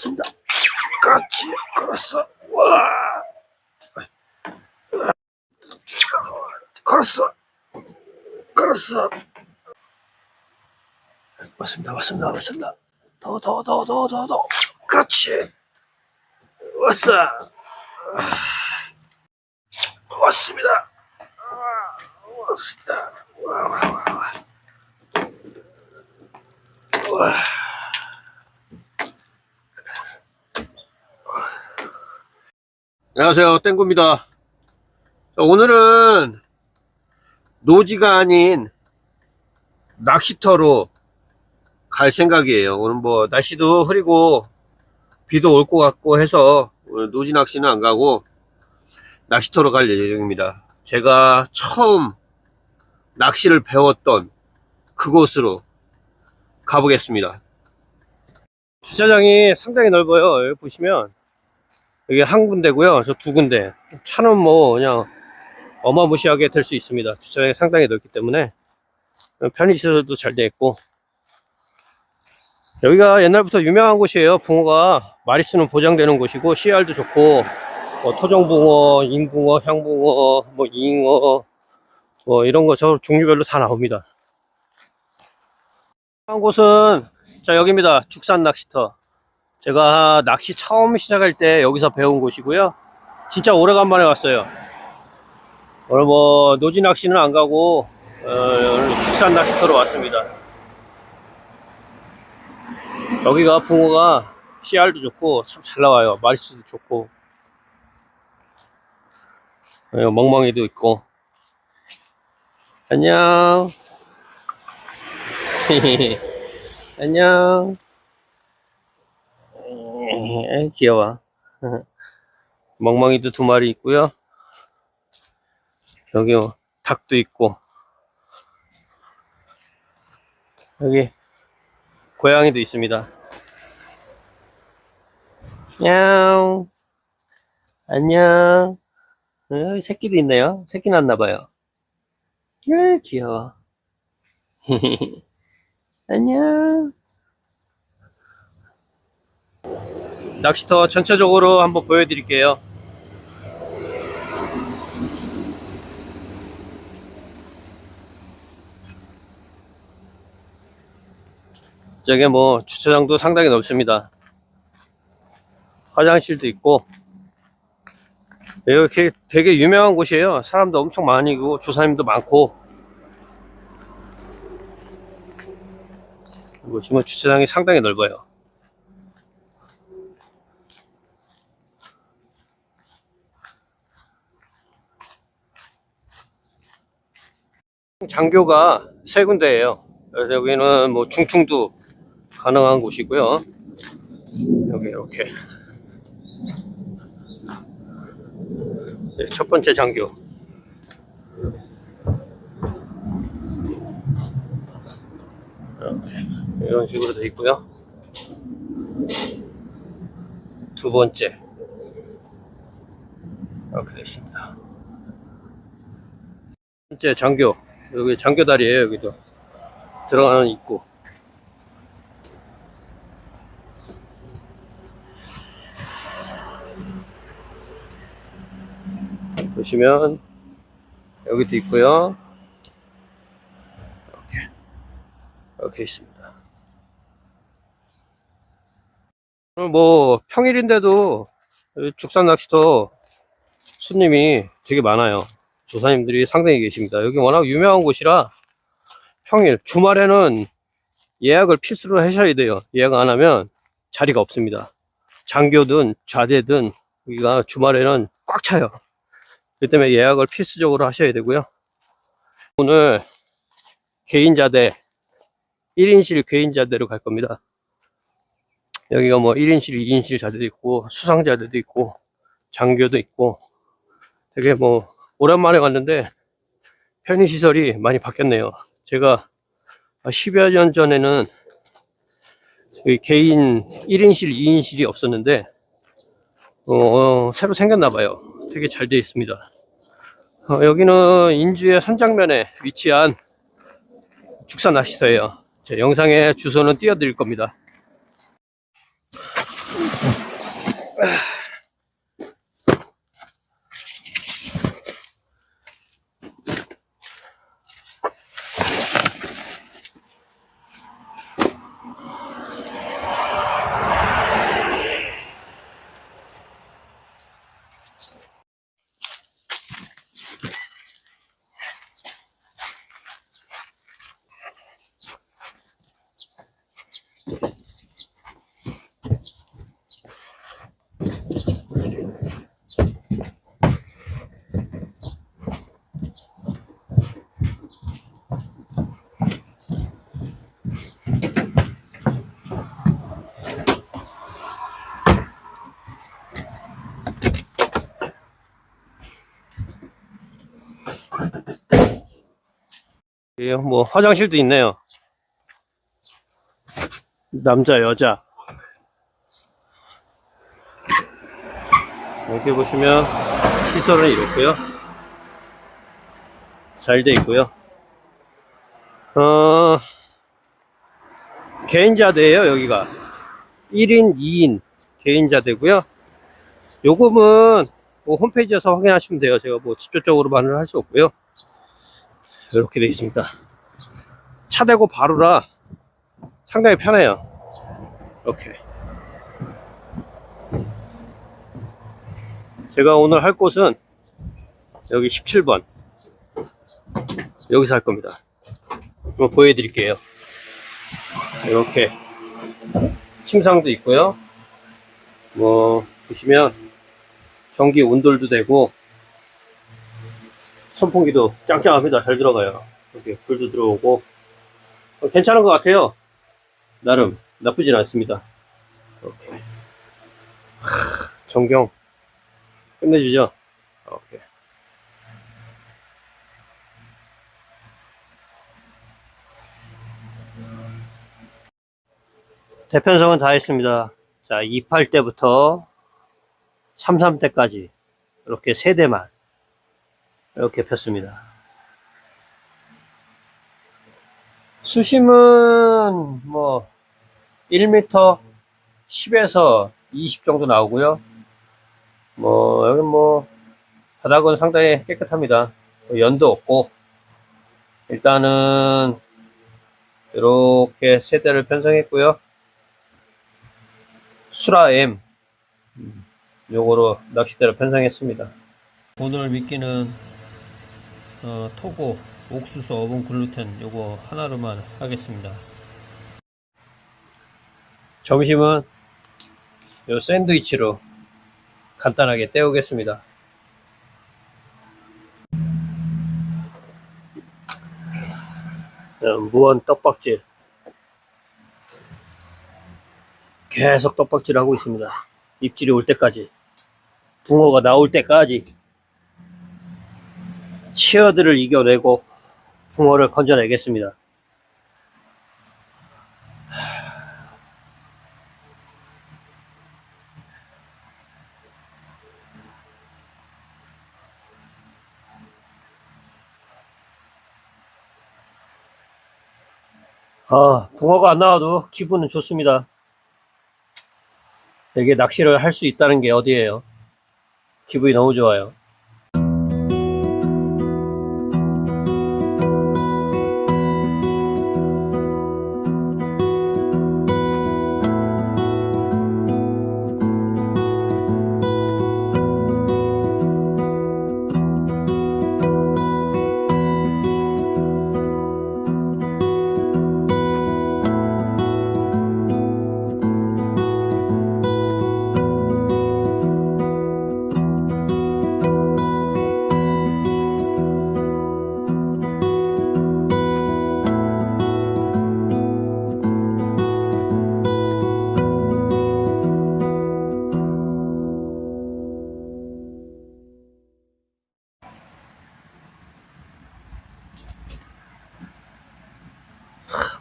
맞습니다. 그렇지, 걸었어. 와. 걸었어. 걸었어. 맞습니다, 맞습니다, 맞습니다. 더, 더, 더, 더, 더, 더. 그렇지. 왔어. 아, 왔습니다. 아, 왔습니다. 와, 와, 와, 와. 와. 안녕하세요. 땡구입니다. 자, 오늘은 노지가 아닌 낚시터로 갈 생각이에요. 오늘 뭐 날씨도 흐리고 비도 올 것 같고 해서 오늘 노지 낚시는 안 가고 낚시터로 갈 예정입니다. 제가 처음 낚시를 배웠던 그곳으로 가보겠습니다. 주차장이 상당히 넓어요. 여기 보시면 여기 한 군데고요. 저 두 군데. 차는 뭐 그냥 어마무시하게 될 수 있습니다. 주차장이 상당히 넓기 때문에 편의시설도 잘 되어 있고 여기가 옛날부터 유명한 곳이에요. 붕어가 마리수는 보장되는 곳이고 CR도 좋고 뭐 토종붕어, 인붕어, 향붕어, 뭐 잉어 뭐 이런 거 저 종류별로 다 나옵니다. 한 곳은 자 여기입니다. 죽산 낚시터. 제가 낚시 처음 시작할 때 여기서 배운 곳이고요. 진짜 오래간만에 왔어요. 오늘 뭐 노지 낚시는 안 가고 어, 축산 낚시터로 왔습니다. 여기가 붕어가 CR도 좋고 참 잘 나와요. 마리수도 좋고 여기 멍멍이도 있고 안녕 안녕 에이, 귀여워. 멍멍이도 두 마리 있고요. 여기 뭐 닭도 있고 여기 고양이도 있습니다. 냥 안녕. 어, 새끼도 있네요. 새끼 났나봐요. 에 귀여워. 안녕. 낚시터 전체적으로 한번 보여드릴게요. 저게 뭐 주차장도 상당히 넓습니다. 화장실도 있고 이렇게 되게 유명한 곳이에요. 사람도 엄청 많이 고 조사님도 많고 보시면 주차장이 상당히 넓어요. 장교가 세 군데예요. 그래서 여기는 뭐 중충도 가능한 곳이고요. 여기 이렇게 네, 첫 번째 장교. 이렇게 이런 식으로 되어 있고요. 두 번째 이렇게 되어 있습니다. 번째 장교 여기 장교다리에요 여기도. 들어가는 입구. 보시면 여기도 있고요. 이렇게. 이렇게 있습니다. 오늘 뭐 평일인데도 죽산 낚시터 손님이 되게 많아요 조사님들이 상당히 계십니다. 여기 워낙 유명한 곳이라 평일, 주말에는 예약을 필수로 하셔야 돼요. 예약 안 하면 자리가 없습니다. 장교든 좌대든 여기가 주말에는 꽉 차요. 그렇기 때문에 예약을 필수적으로 하셔야 되고요. 오늘 개인자대 1인실 개인자대로 갈 겁니다. 여기가 뭐 1인실, 2인실 자대도 있고 수상자대도 있고 장교도 있고 되게 뭐 오랜만에 갔는데 편의시설이 많이 바뀌었네요. 제가 10여 년 전에는 개인 1인실, 2인실이 없었는데 어, 어, 새로 생겼나 봐요. 되게 잘 되어 있습니다. 어, 여기는 인주의 산장면에 위치한. 제 영상에 주소는 띄워드릴 겁니다. 예, 뭐 화장실도 있네요. 남자 여자 여기 보시면 시설은 이렇고요. 잘 돼 있고요. 어 개인자대예요 여기가 1인 2인 개인자대고요. 요금은 뭐 홈페이지에서 확인하시면 돼요. 제가 뭐 직접적으로 말을 할 수 없고요. 이렇게 되어 있습니다. 차 대고 바로라 상당히 편해요. 이렇게. 제가 오늘 할 곳은 여기 17번. 여기서 할 겁니다. 한번 보여드릴게요. 이렇게 침상도 있고요. 뭐 보시면 전기 온돌도 되고 선풍기도 짱짱합니다. 잘 들어가요. 이렇게 불도 들어오고 어, 괜찮은 것 같아요. 나름 나쁘진 않습니다. 이렇게 하, 전경 끝내주죠. 이렇게 대편성은 다 했습니다. 자, 28대부터 33대까지 이렇게 세 대만 이렇게 폈습니다. 수심은 뭐 1m 10에서 20 정도 나오고요. 뭐 여기 뭐 바닥은 상당히 깨끗합니다. 연도 없고 일단은 이렇게 세대를 편성했고요. 수라 M 음, 요거로 낚싯대를 편성했습니다. 오늘 미끼는 어, 토고 옥수수 어분 글루텐 요거 하나로만 하겠습니다. 점심은 요 샌드위치로 간단하게 때우겠습니다. 어, 무원 떡밥질 계속 떡밥질 하고 있습니다. 입질이 올 때까지 붕어가 나올 때까지 치어들을 이겨내고 붕어를 건져내겠습니다. 아, 붕어가 안 나와도 기분은 좋습니다. 이게 낚시를 할 수 있다는 게 어디예요? 기분이 너무 좋아요.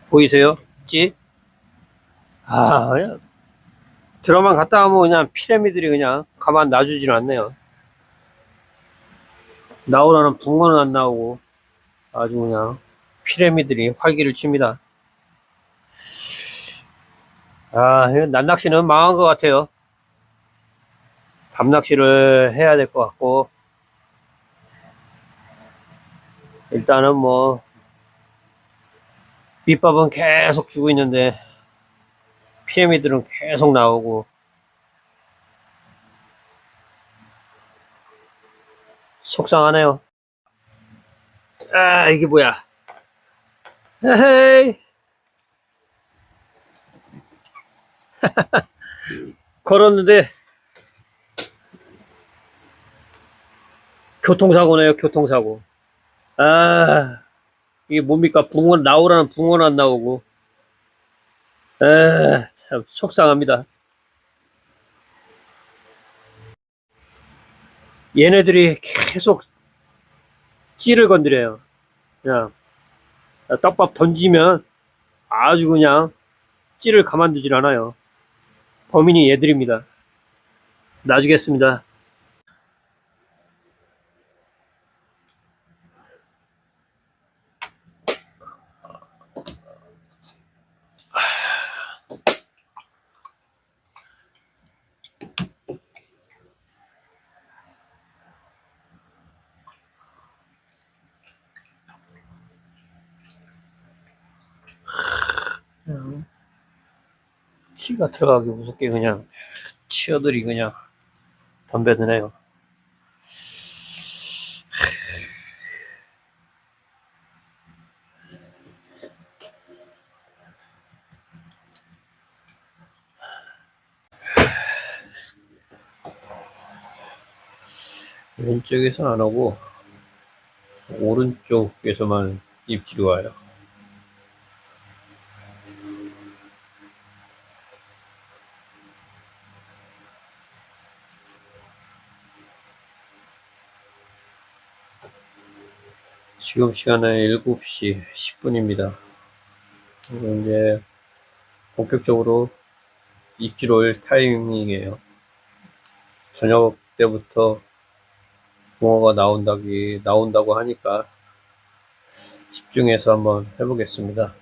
보이세요? 찌? 아, 그냥 들어만 갔다 오면 그냥 피라미들이 그냥 가만 놔주질 않네요. 나오라는 붕어는 안 나오고 아주 그냥 피라미들이 활기를 칩니다. 아, 난낚시는 망한 것 같아요. 밤낚시를 해야 될 것 같고, 일단은 뭐, 밑밥은 계속 주고 있는데, 피에미들은 계속 나오고, 속상하네요. 아, 이게 뭐야. 에헤이. 걸었는데, 교통사고네요, 교통사고. 아, 이게 뭡니까? 붕어, 나오라는 붕어는 안 나오고. 아, 참, 속상합니다. 얘네들이 계속 찌를 건드려요. 그냥, 떡밥 던지면 아주 그냥 찌를 가만두질 않아요. 범인이 얘들입니다. 놔주겠습니다. 치가 들어가기 무섭게 그냥 치어들이 그냥 덤벼드네요. 왼쪽에서는 안 오고 오른쪽에서만 입질이 와요. 지금 시간은 7시 10분입니다. 이제 본격적으로 입질 올 타이밍이에요. 저녁 때부터 붕어가 나온다기, 나온다고 하니까 집중해서 한번 해보겠습니다.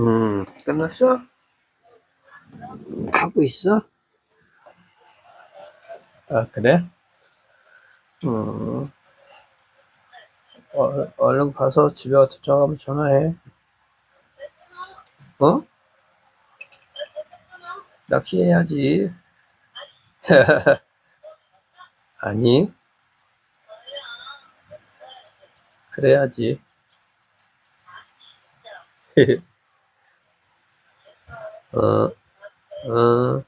음, 끝났어? 가고 있어? 아, 그래? 음, 어, 얼른 가서 집에 도착하면 전화해. 어? 낚시해야지. 아니, 그래야지. 어, 어.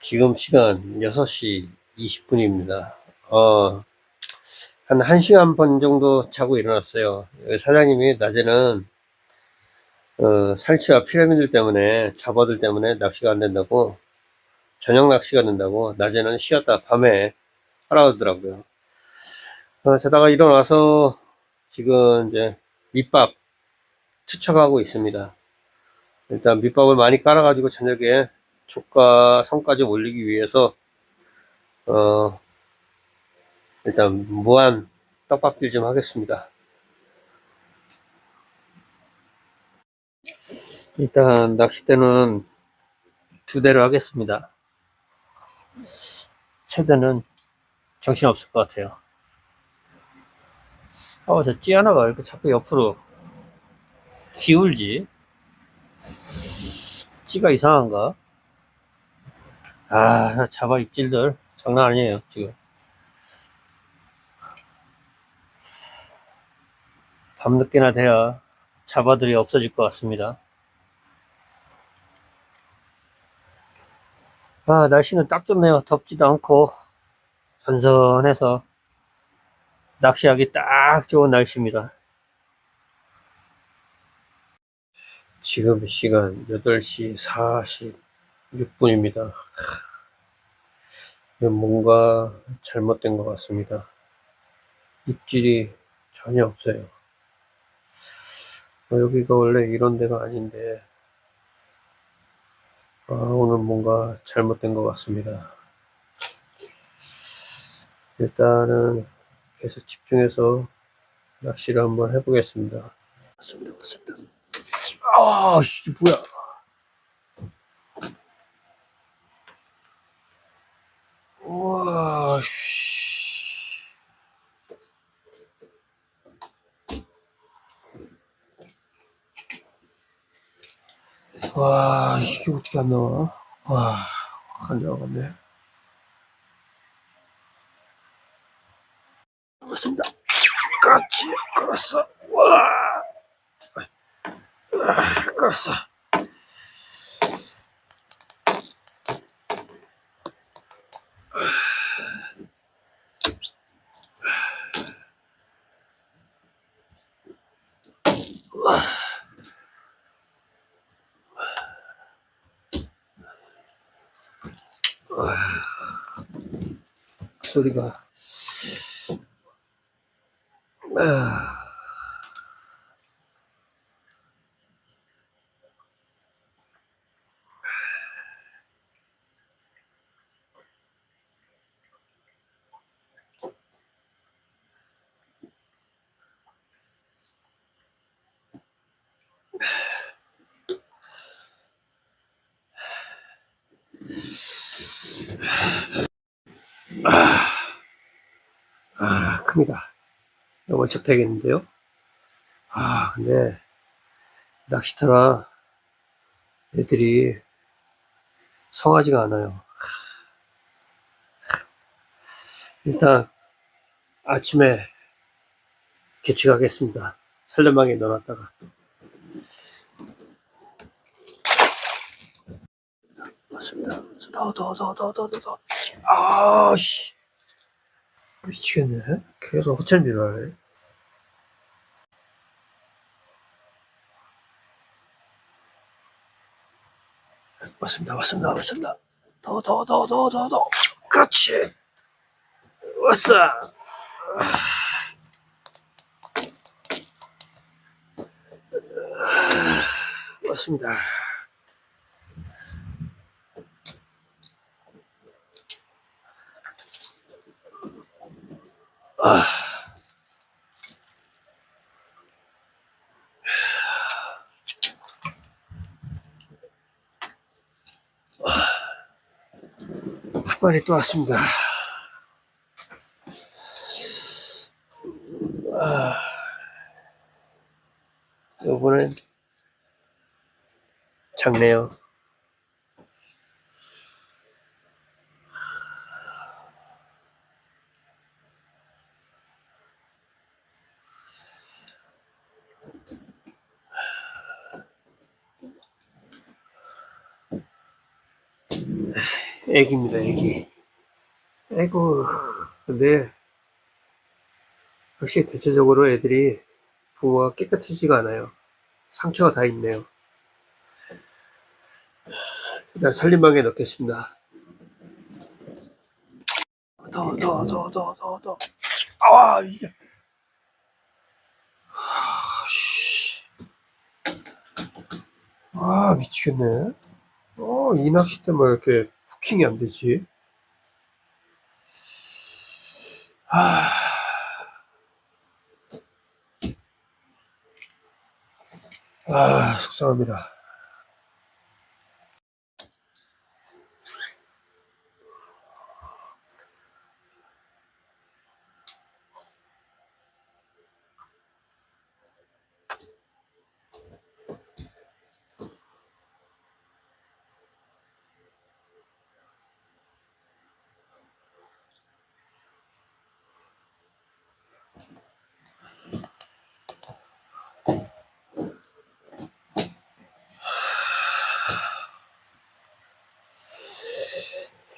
지금 시간 6시 20분입니다. 어, 한 1시간 반 정도 자고 일어났어요. 사장님이 낮에는 어, 살치와 피라미드 때문에, 잡어들 때문에 낚시가 안 된다고 저녁 낚시가 된다고 낮에는 쉬었다 밤에 하라 하더라고요. 어, 자다가 일어나서 지금 이제 밑밥 투척하고 있습니다. 일단 밑밥을 많이 깔아가지고 저녁에 조과 성까지 올리기 위해서 어 일단 무한 떡밥질 좀 하겠습니다. 일단 낚싯대는 두 대로 하겠습니다. 세 대는 정신 없을 것 같아요. 어, 저찌 하나가 이렇게 자꾸 옆으로 기울지? 찌가 이상한가? 아, 자바 입질들 장난 아니에요, 지금. 밤늦게나 돼야 자바들이 없어질 것 같습니다. 아, 날씨는 딱 좋네요. 덥지도 않고, 선선해서, 낚시하기 딱 좋은 날씨입니다. 지금 시간 8시 46분입니다. 뭔가 잘못된 것 같습니다. 입질이 전혀 없어요. 어, 여기가 원래 이런 데가 아닌데, 아, 오늘 뭔가 잘못된 것 같습니다. 일단은 계속 집중해서 낚시를 한번 해보겠습니다. 맞습니다, 맞습니다. 아, 이게 뭐야. 우와, 씨. 와, 이게 어떻게 안 나와? 와, 안 나와갔네. 맞습니다. 그렇지, 끌었어. 와, 아. 소리가. 아. 아, 큽니다. 월척 되겠는데요? 아, 근데, 낚시터라 애들이 성하지가 않아요. 일단, 아침에 개측하겠습니다. 살려망에 넣어놨다가. 맞습니다. 더, 더, 더. 아, 씨. 미치겠네. 계속 호텔 미라래. 맞습니다. 맞습니다. 맞습니다. 더, 더, 더, 더, 더, 더. 그렇지. 왔어. 맞습니다. 아. 한 마리 또 왔습니다. 아. 요번엔 작네요. 애기입니다, 애기. 아이고, 근데, 확실히 대체적으로 애들이 부모가 깨끗하지가 않아요. 상처가 다 있네요. 일단 살림방에 넣겠습니다. 더, 더, 더, 더, 더, 더. 아, 이게. 아, 씨. 아, 미치겠네. 어, 이 낚시 때문에 이렇게 후킹이 안 되지? 아. 아, 속상합니다.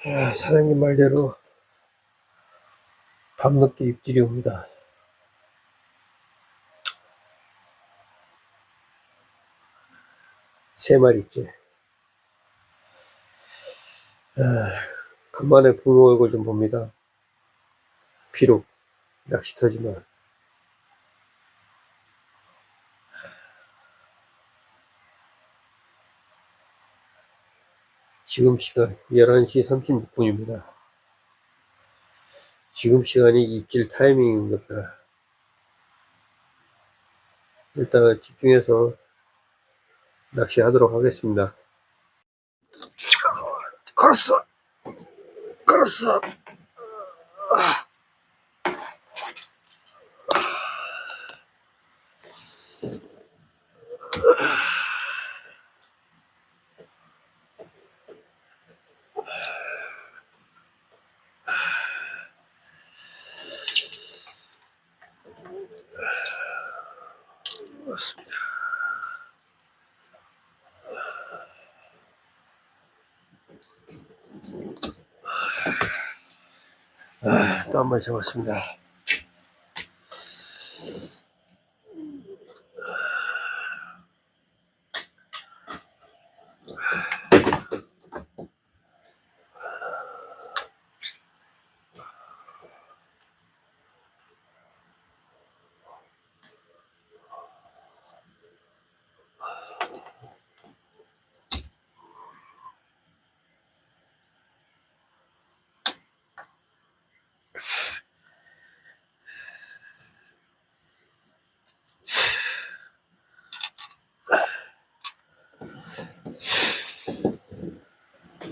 아, 사장님 말대로 밤늦게 입질이 옵니다. 세 마리째. 아, 간만에 붕어 얼굴 좀 봅니다. 비록 낚시터지만 지금 시간 11시 36분입니다. 지금 시간이 입질 타이밍입니다. 일단 집중해서 낚시하도록 하겠습니다. 걸었어! 걸었어! 맞습니다. 아, 또한 마리 잡았습니다.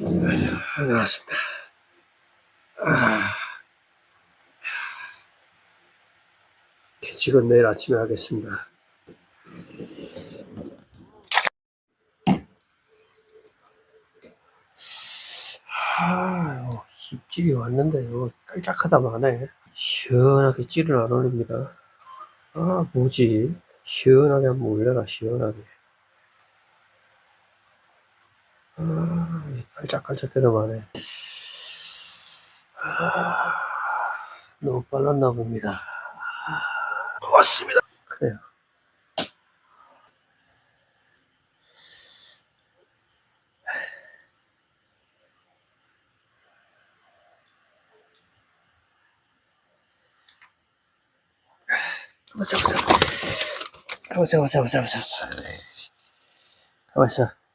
아, 나왔습니다. 아, 개측은 내일 아침에 하겠습니다. 아, 입질이 왔는데 이거 깔짝하다 마네. 시원하게 찌를 안 올립니다. 아, 뭐지? 시원하게 한번 올려라, 시원하게. 아, 깔짝깔짝 대담하네. 아, 너무 빨랐나 봅니다. 아, 왔습니다. 그래요. 가만있어, 가만있어. 가만있어, 가만있어, 가만있어, 가만있어. 가만있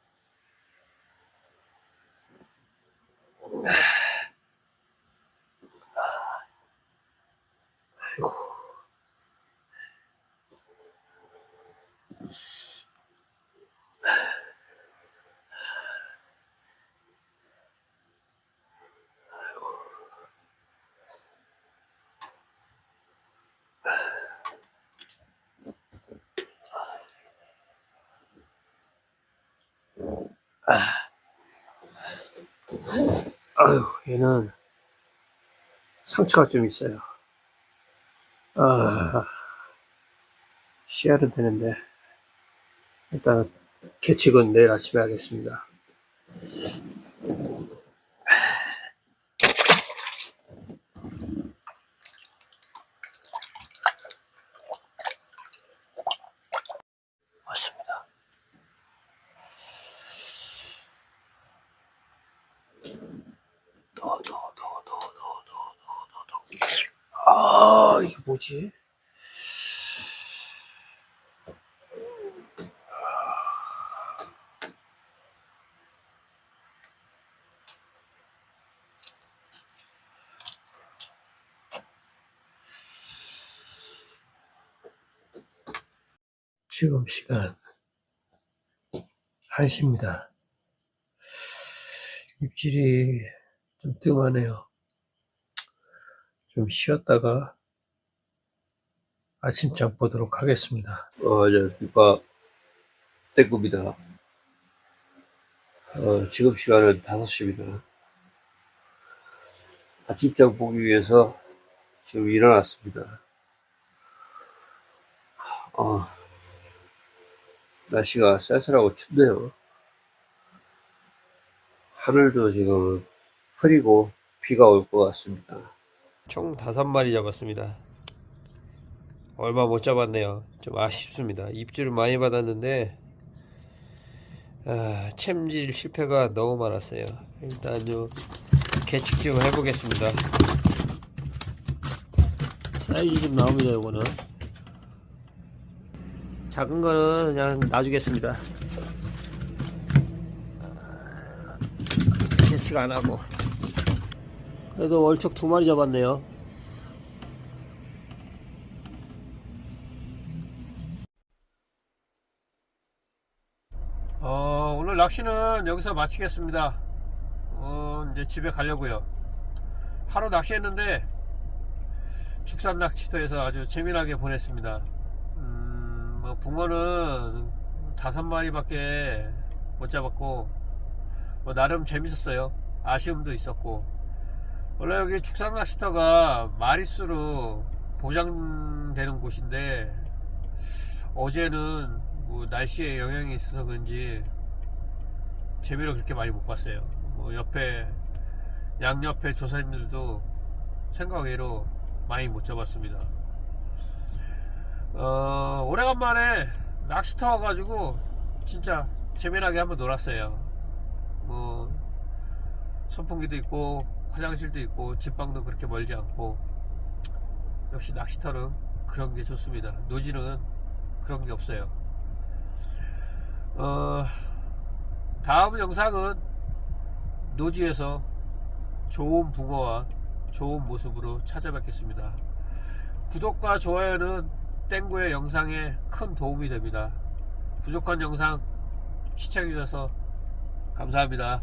아유, 얘는 상처가 좀 있어요. 아, 씨알은 되는데, 일단, 개측은 내일 아침에 하겠습니다. 왔습니다. 더, 더, 더, 더, 더, 더, 더, 아, 이게 뭐지? 지금 시간 1시입니다. 입질이 좀 뜸하네요. 좀 쉬었다가 아침장 보도록 하겠습니다. 어, 저, 비가 떼굽니다. 어, 지금 시간은 5시입니다. 아침장 보기 위해서 지금 일어났습니다. 어, 날씨가 쌀쌀하고 춥네요. 하늘도 지금 흐리고 비가 올 것 같습니다. 총 다섯 마리 잡았습니다. 얼마 못 잡았네요. 좀 아쉽습니다. 입질을 많이 받았는데 아, 챔질 실패가 너무 많았어요. 일단 요 개측 좀 해보겠습니다. 사이즈 좀 나옵니다. 이거는 작은 거는 그냥 놔주겠습니다. 개측 안 하고 그래도 월척 두 마리 잡았네요. 어, 오늘 낚시는 여기서 마치겠습니다. 어, 이제 집에 가려고요. 하루 낚시했는데 축산 낚시터에서 아주 재미나게 보냈습니다. 음, 뭐 붕어는 다섯 마리밖에 못 잡았고 뭐 나름 재밌었어요. 아쉬움도 있었고 원래 여기 축산 낚시터가 마리수로 보장되는 곳인데 어제는 뭐 날씨에 영향이 있어서 그런지 재미를 그렇게 많이 못 봤어요. 뭐 옆에 양옆에 조사님들도 생각 외로 많이 못 잡았습니다. 어, 오래간만에 낚시터 와가지고 진짜 재미나게 한번 놀았어요. 뭐 선풍기도 있고 화장실도 있고 집방도 그렇게 멀지 않고 역시 낚시터는 그런 게 좋습니다. 노지는 그런 게 없어요. 어, 다음 영상은 노지에서 좋은 붕어와 좋은 모습으로 찾아뵙겠습니다. 구독과 좋아요는 땡구의 영상에 큰 도움이 됩니다. 부족한 영상 시청해주셔서 감사합니다.